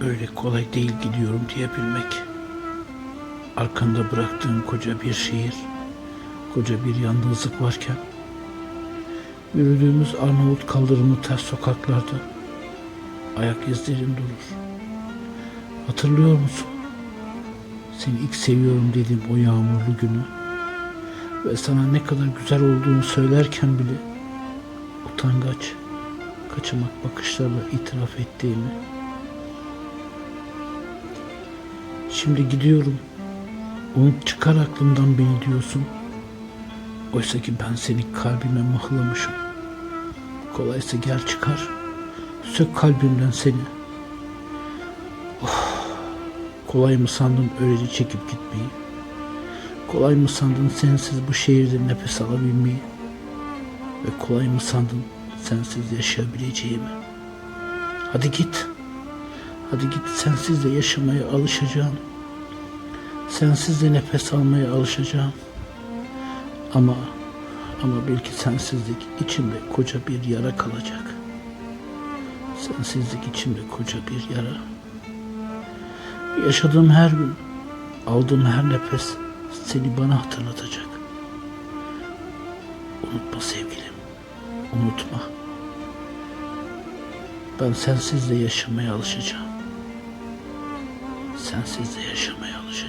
öyle kolay değil gidiyorum diyebilmek. Arkanda bıraktığın koca bir şehir, koca bir yalnızlık varken, yürüdüğümüz Arnavut kaldırımı ters sokaklarda ayak izlerin durur. Hatırlıyor musun? Seni ilk seviyorum dediğim o yağmurlu günü ve sana ne kadar güzel olduğunu söylerken bile utangaç, kaçamak bakışlarla itiraf ettiğimi. Şimdi gidiyorum. Unut çıkar aklımdan beni diyorsun. Oysa ki ben seni kalbime mıhlamışım. Kolaysa gel çıkar. Sök kalbimden seni. Oh, kolay mı sandın öylece çekip gitmeyi? Kolay mı sandın sensiz bu şehirde nefes alabilmeyi? Ve kolay mı sandın sensiz yaşayabileceğimi? Hadi git. Hadi git sensiz de yaşamaya alışacağım. Sensiz de nefes almaya alışacağım. Ama ama belki sensizlik içimde koca bir yara kalacak. Sensizlik içimde koca bir yara. Yaşadığım her gün, aldığım her nefes seni bana hatırlatacak. Unutma sevgilim, unutma. Ben sensiz de yaşamaya alışacağım. Sensiz de yaşamaya alışacağım.